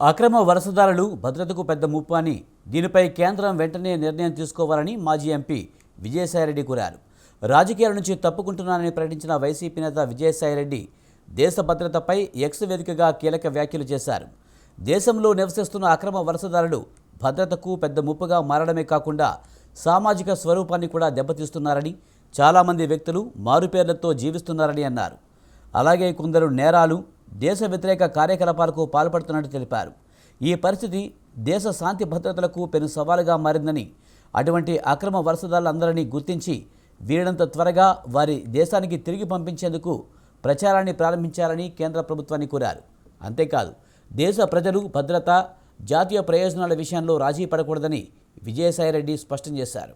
అక్రమ వలసదారులు భద్రతకు పెద్ద ముప్పు అని దీనిపై కేంద్రం వెంటనే నిర్ణయం తీసుకోవాలని మాజీ ఎంపీ విజయసాయిరెడ్డి కోరారు. రాజకీయాల నుంచి తప్పుకుంటున్నానని ప్రకటించిన వైసీపీ నేత విజయసాయిరెడ్డి దేశ భద్రతపై ఎక్స్ వేదికగా కీలక వ్యాఖ్యలు చేశారు. దేశంలో నివసిస్తున్న అక్రమ వలసదారులు భద్రతకు పెద్ద ముప్పుగా మారడమే కాకుండా సామాజిక స్వరూపాన్ని కూడా దెబ్బతీస్తున్నారని చాలామంది వ్యక్తులు మారుపేర్లతో జీవిస్తున్నారని అన్నారు. అలాగే కొందరు నేరాలు దేశ వ్యతిరేక కార్యకలాపాలకు పాల్పడుతున్నట్టు తెలిపారు. ఈ పరిస్థితి దేశ శాంతి భద్రతలకు పెను సవాలుగా మారిందని అటువంటి అక్రమ వలసదారులందరినీ గుర్తించి వీరినంత త్వరగా వారి దేశానికి తిరిగి పంపించేందుకు ప్రచారాన్ని ప్రారంభించాలని కేంద్ర ప్రభుత్వాన్ని కోరారు. అంతేకాదు దేశ ప్రజలు భద్రత జాతీయ ప్రయోజనాల విషయంలో రాజీ పడకూడదని విజయసాయిరెడ్డి స్పష్టం చేశారు.